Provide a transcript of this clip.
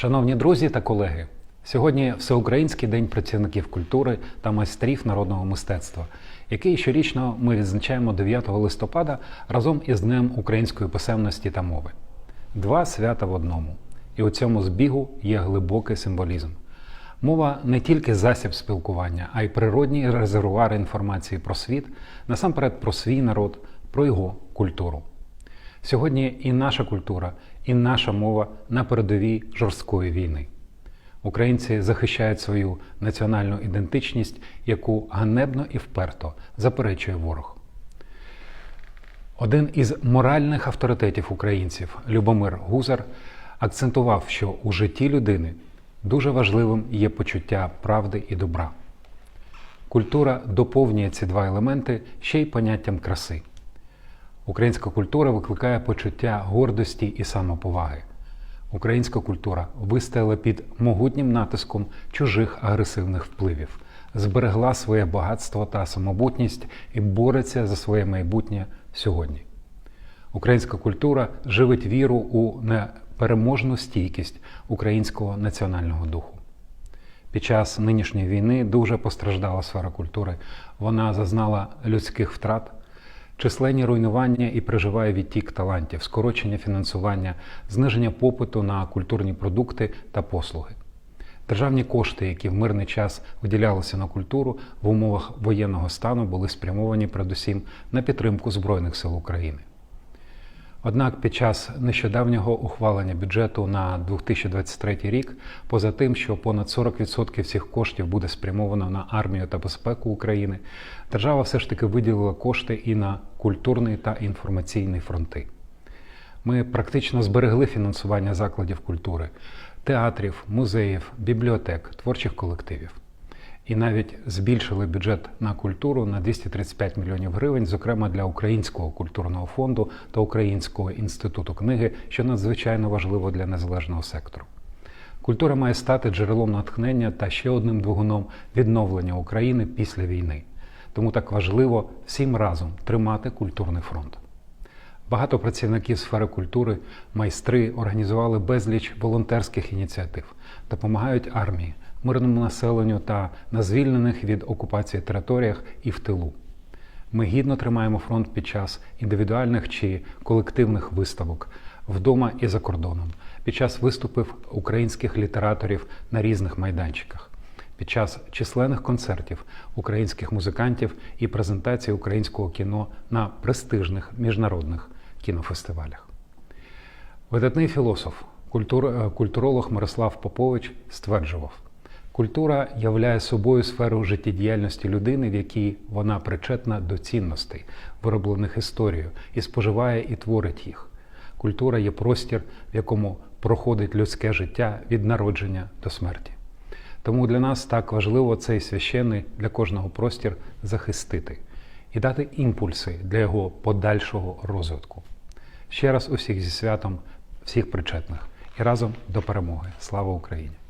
Шановні друзі та колеги, сьогодні Всеукраїнський день працівників культури та майстрів народного мистецтва, який щорічно ми відзначаємо 9 листопада разом із Днем української писемності та мови. Два свята в одному. І у цьому збігу є глибокий символізм. Мова не тільки засіб спілкування, а й природній резервуар інформації про світ, насамперед про свій народ, про його культуру. Сьогодні і наша культура, і наша мова на передовій жорсткої війни. Українці захищають свою національну ідентичність, яку ганебно і вперто заперечує ворог. Один із моральних авторитетів українців, Любомир Гузар, акцентував, що у житті людини дуже важливим є почуття правди і добра. Культура доповнює ці два елементи ще й поняттям краси. Українська культура викликає почуття гордості і самоповаги. Українська культура вистояла під могутнім натиском чужих агресивних впливів, зберегла своє багатство та самобутність і бореться за своє майбутнє сьогодні. Українська культура живить віру у непереможну стійкість українського національного духу. Під час нинішньої війни дуже постраждала сфера культури. Вона зазнала людських втрат, численні руйнування і переживає відтік талантів, скорочення фінансування, зниження попиту на культурні продукти та послуги. Державні кошти, які в мирний час виділялися на культуру в умовах воєнного стану, були спрямовані передусім на підтримку Збройних сил України. Однак під час нещодавнього ухвалення бюджету на 2023 рік, поза тим, що понад 40% всіх коштів буде спрямовано на армію та безпеку України, держава все ж таки виділила кошти і на культурний та інформаційний фронти. Ми практично зберегли фінансування закладів культури, театрів, музеїв, бібліотек, творчих колективів. І навіть збільшили бюджет на культуру на 235 мільйонів гривень, зокрема для Українського культурного фонду та Українського інституту книги, що надзвичайно важливо для незалежного сектору. Культура має стати джерелом натхнення та ще одним двигуном відновлення України після війни. Тому так важливо всім разом тримати культурний фронт. Багато працівників сфери культури, майстри організували безліч волонтерських ініціатив, допомагають армії, мирному населенню та на звільнених від окупації територіях і в тилу. Ми гідно тримаємо фронт під час індивідуальних чи колективних виставок вдома і за кордоном, під час виступів українських літераторів на різних майданчиках, під час численних концертів українських музикантів і презентацій українського кіно на престижних міжнародних кінофестивалях. Видатний філософ, культур, культуролог Мирослав Попович стверджував, культура являє собою сферу життєдіяльності людини, в якій вона причетна до цінностей, вироблених історією, і споживає і творить їх. Культура є простір, в якому проходить людське життя від народження до смерті. Тому для нас так важливо цей священний для кожного простір захистити і дати імпульси для його подальшого розвитку. Ще раз усіх зі святом, всіх причетних і разом до перемоги. Слава Україні!